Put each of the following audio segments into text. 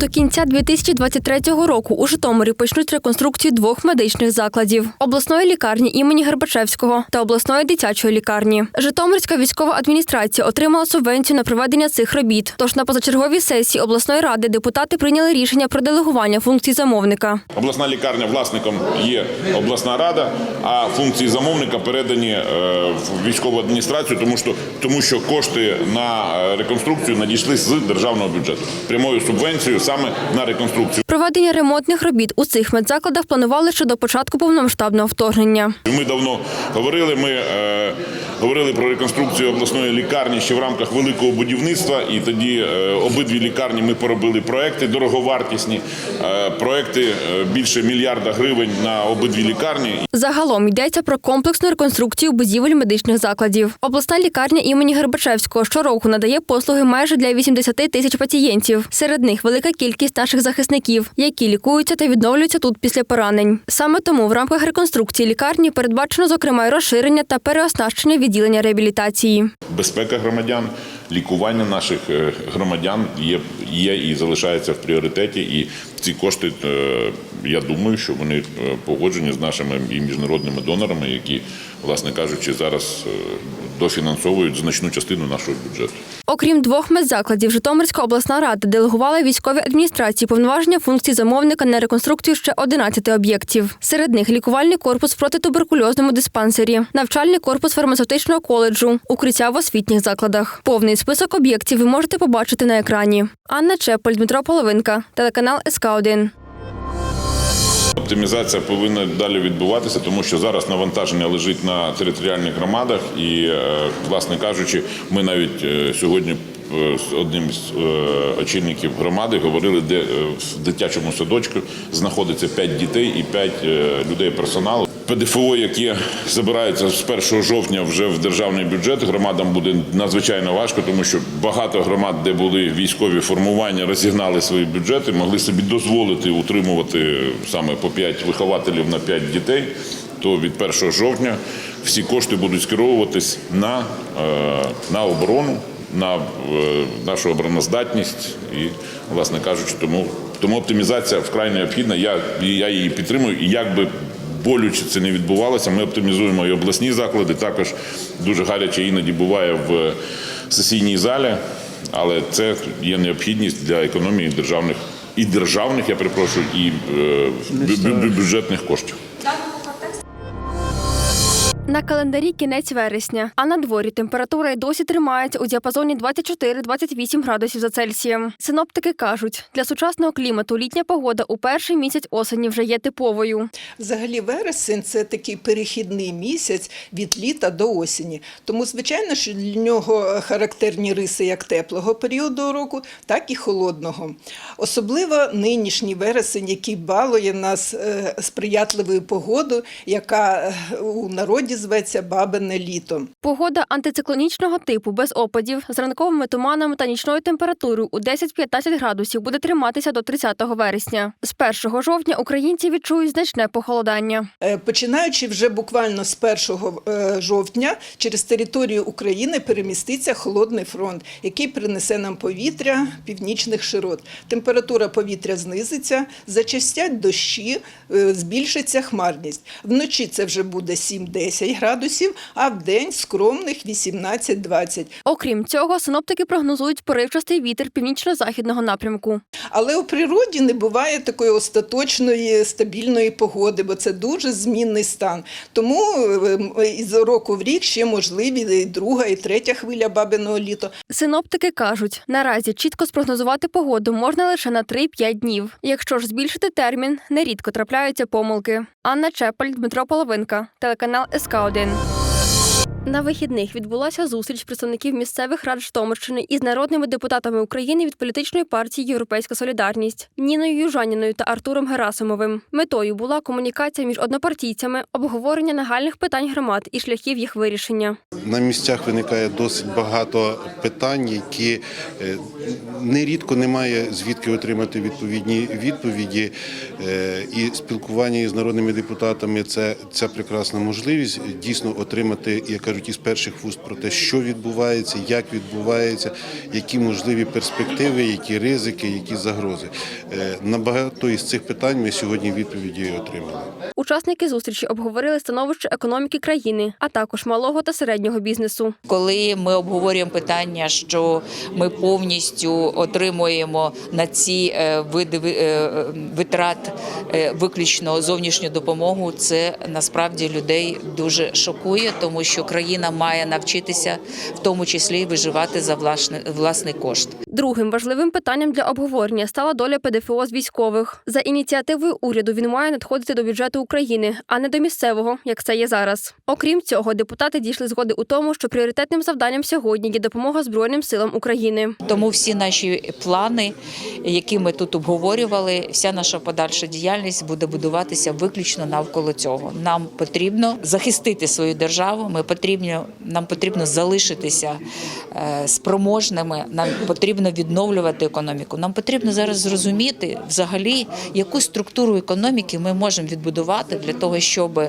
До кінця 2023 року у Житомирі почнуть реконструкцію двох медичних закладів: обласної лікарні імені Гербачевського та обласної дитячої лікарні. Житомирська військова адміністрація отримала субвенцію на проведення цих робіт. Тож на позачерговій сесії обласної ради депутати прийняли рішення про делегування функцій замовника. Обласна лікарня власником є обласна рада, а функції замовника передані е, в військову адміністрацію, тому що тому що кошти на е, реконструкцію надійшли з державного бюджету прямою субвенцією саме на реконструкцію. Проведення ремонтних робіт у цих медзакладах планували ще до початку повномасштабного вторгнення. Ми давно говорили. Ми е, говорили про реконструкцію обласної лікарні ще в рамках великого будівництва. І тоді е, обидві лікарні ми поробили проекти дороговартісні, е, проекти більше мільярда гривень на обидві лікарні. Загалом йдеться про комплексну реконструкцію будівель медичних закладів. Обласна лікарня імені Гербачевського щороку надає послуги майже для 80 тисяч пацієнтів. Серед них велика кількість наших захисників, які лікуються та відновлюються тут після поранень. Саме тому в рамках реконструкції лікарні передбачено зокрема й розширення та переоснащення відділення реабілітації. Безпека громадян, лікування наших е, громадян є, є і залишається в пріоритеті. І ці кошти, е, я думаю, що вони е, погоджені з нашими і міжнародними донорами, які, власне кажучи, зараз дофінансовують значну частину нашого бюджету. Окрім двох медзакладів, Житомирська обласна рада делегувала військовій адміністрації повноваження функцій замовника на реконструкцію ще 11 об'єктів. Серед них лікувальний корпус в протитуберкульозному диспансері, навчальний корпус фармацевтичного коледжу, укриття в освітніх закладах. Повний список об'єктів ви можете побачити на екрані. Анна Чеполь, Дмитро Половинка, телеканал СК 1 Оптимізація повинна далі відбуватися, тому що зараз навантаження лежить на територіальних громадах, і, е, власне кажучи, ми навіть е, сьогодні е, з одним з очільників громади говорили, де в дитячому садочку знаходиться 5 дітей і 5 людей персоналу. ПДФО, яке забирається з 1 жовтня вже в державний бюджет, громадам буде надзвичайно важко, тому що багато громад, де були військові формування, розігнали свої бюджети, могли собі дозволити утримувати саме по 5 вихователів на 5 дітей. То від 1 жовтня всі кошти будуть скеровуватись на, е, на оборону, на е, нашу обороноздатність і, власне кажучи, тому, тому оптимізація вкрай необхідна. Я, я її підтримую. І як би болюче це не відбувалося, ми оптимізуємо і обласні заклади. Також дуже гаряче іноді буває в сесійній залі, але це є необхідність для економії державних і державних, я перепрошую, і е, бю- бю- бюджетних коштів. На календарі кінець вересня, а на дворі температура й досі тримається у діапазоні 24-28 градусів за Цельсієм. Синоптики кажуть, для сучасного клімату літня погода у перший місяць осені вже є типовою. Взагалі, вересень це такий перехідний місяць від літа до осені. Тому, звичайно, що для нього характерні риси як теплого періоду року, так і холодного. Особливо нинішній вересень, який балує нас е, сприятливою погодою, яка е, у народі зветься бабине літо. Погода антициклонічного типу без опадів з ранковими туманами та нічною температурою у 10-15 градусів буде триматися до 30 вересня. З 1 жовтня українці відчують значне похолодання. Е, Починаючи вже буквально з 1 е, жовтня, через територію України переміститься холодний фронт, який принесе нам повітря північних широт. Температура повітря знизиться, зачастять дощі, е, збільшиться хмарність. Вночі це вже буде 7-10 градусів, а в день скромних 18-20. Окрім цього, синоптики прогнозують поривчастий вітер північно-західного напрямку. Але у природі не буває такої остаточної стабільної погоди, бо це дуже змінний стан. Тому е, із року в рік ще можливі і друга, і третя хвиля бабиного літа. Синоптики кажуть, наразі чітко спрогнозувати погоду можна лише на 3-5 днів. Якщо ж збільшити термін, нерідко трапляються помилки. Анна Чепель, Дмитро Половинка, телеканал СК 1 на вихідних відбулася зустріч представників місцевих рад Житомирщини із народними депутатами України від політичної партії Європейська Солідарність Ніною Южаніною та Артуром Герасимовим. Метою була комунікація між однопартійцями, обговорення нагальних питань громад і шляхів їх вирішення. На місцях виникає досить багато питань, які е, нерідко немає звідки отримати відповідні відповіді. Е, І спілкування із народними депутатами це ця прекрасна можливість дійсно отримати яка кажуть, із перших вуст про те, що відбувається, як відбувається, які можливі перспективи, які ризики, які загрози. Е, На багато із цих питань ми сьогодні відповіді отримали. Учасники зустрічі обговорили становище економіки країни, а також малого та середнього бізнесу. Коли ми обговорюємо питання, що ми повністю отримуємо на ці е, види е, витрат е, виключно зовнішню допомогу, це насправді людей дуже шокує, тому що країна має навчитися в тому числі виживати за власний, власний кошт. Другим важливим питанням для обговорення стала доля ПДФО з військових. За ініціативою уряду він має надходити до бюджету України, а не до місцевого, як це є зараз. Окрім цього, депутати дійшли згоди у тому, що пріоритетним завданням сьогодні є допомога Збройним силам України. Тому всі наші плани, які ми тут обговорювали, вся наша подальша діяльність буде будуватися виключно навколо цього. Нам потрібно захистити свою державу. Ми потрібно нам потрібно залишитися е, спроможними. Нам потрібно відновлювати економіку. Нам потрібно зараз зрозуміти взагалі, яку структуру економіки ми можемо відбудувати для того, щоб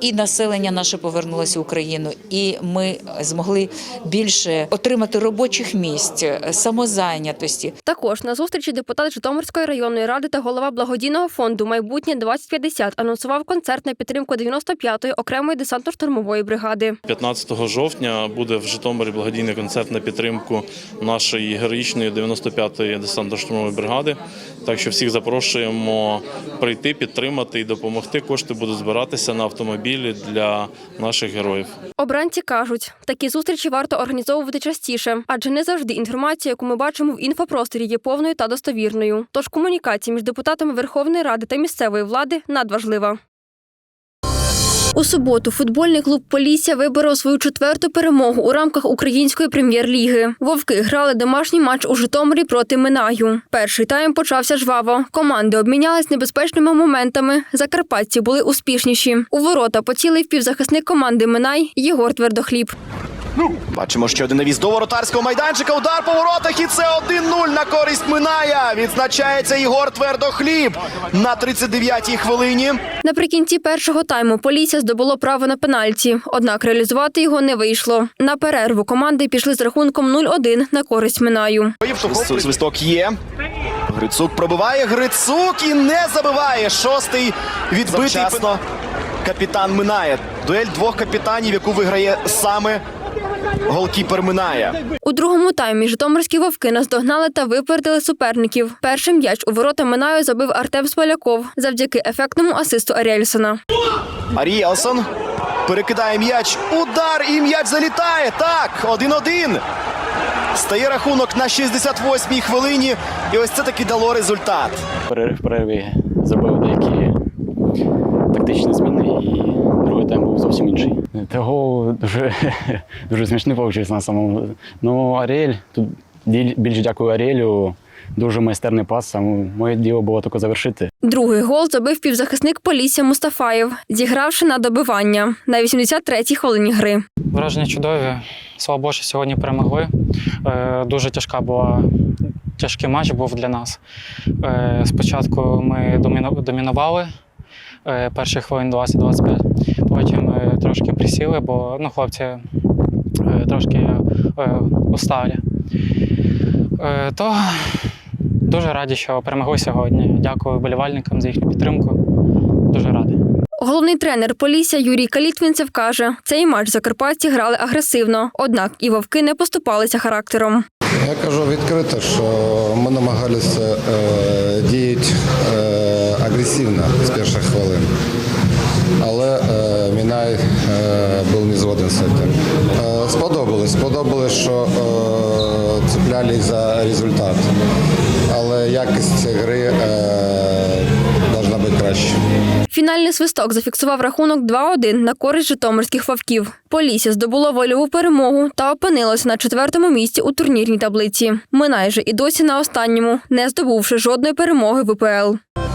і населення наше повернулося в Україну, і ми змогли більше отримати робочих місць, самозайнятості. Також на зустрічі депутат Житомирської районної ради та голова благодійного фонду Майбутнє 2050 анонсував концерт на підтримку 95-ї окремої десантно-штурмової бригади. 15 жовтня буде в Житомирі благодійний концерт на підтримку нашої героїчної 95-ї десантно-штурмової бригади. Так що всіх запрошуємо прийти, підтримати і допомогти. Кошти будуть збиратися на автомобілі для наших героїв. Обранці кажуть, такі зустрічі варто організовувати частіше, адже не завжди інформація, яку ми бачимо в інфопросторі, є повною та достовірною. Тож комунікація між депутатами Верховної Ради та місцевої влади надважлива. У суботу футбольний клуб Полісся виборов свою четверту перемогу у рамках української прем'єр-ліги. Вовки грали домашній матч у Житомирі проти Минаю. Перший тайм почався жваво. Команди обмінялись небезпечними моментами. Закарпатці були успішніші. У ворота поцілив півзахисник команди Минай Єгор Твердохліб. Бачимо ще один навіс до воротарського майданчика. Удар по воротах. І це 1-0 на користь Миная. Відзначається Ігор Твердохліб на 39-й хвилині. Наприкінці першого тайму Полісся здобуло право на пенальті, однак реалізувати його не вийшло. На перерву команди пішли з рахунком 0-1 на користь Минаю. Свисток, свисток є. Грицук пробиває. Грицук і не забиває. Шостий відбитий. Завчасно. Капітан Минає. Дуель двох капітанів, яку виграє саме голкіпер Минає. У другому таймі житомирські вовки наздогнали та випередили суперників. Перший м'яч у ворота Минаю забив Артем Смоляков завдяки ефектному асисту Аріельсона. Аріелсон перекидає м'яч. Удар і м'яч залітає. Так, 1-1. Стає рахунок на 68-й хвилині. І ось це таки дало результат. пере- в перерві зробив деякі тактичні зміни, і другий тайм був зовсім інший. Того дуже, дуже смішний вийшов на самому. Ну, Аріель, тут діль- більш дякую Аріелю. Дуже майстерний пас. Саме моє діло було тільки завершити. Другий гол забив півзахисник Полісся Мустафаєв, зігравши на добивання на 83-й хвилині гри. Враження чудові. Слава Богу, що сьогодні перемогли. Е, Дуже тяжка була. Тяжкий матч був для нас. Е, Спочатку ми доміну- домінували е, перші хвилин 20-25, потім е, трошки присіли, бо ну, хлопці е, трошки. Е, То дуже раді, що перемогли сьогодні. Дякую болівальникам за їхню підтримку. Дуже радий. Головний тренер Полісся Юрій Калітвінцев каже, цей матч закарпатці грали агресивно, однак і вовки не поступалися характером. Я кажу відкрито, що ми намагалися е, діяти е, агресивно з перших хвилин. Але е, Мінай е, був не згоден з цим. Е, сподобалось, сподобалось, що е, цеплялись за результат. Але якість гри е, бути краще. Фінальний свисток зафіксував рахунок 2-1 на користь житомирських вовків. Полісся здобуло вольову перемогу та опинилося на четвертому місці у турнірній таблиці. Минай же і досі на останньому, не здобувши жодної перемоги в УПЛ.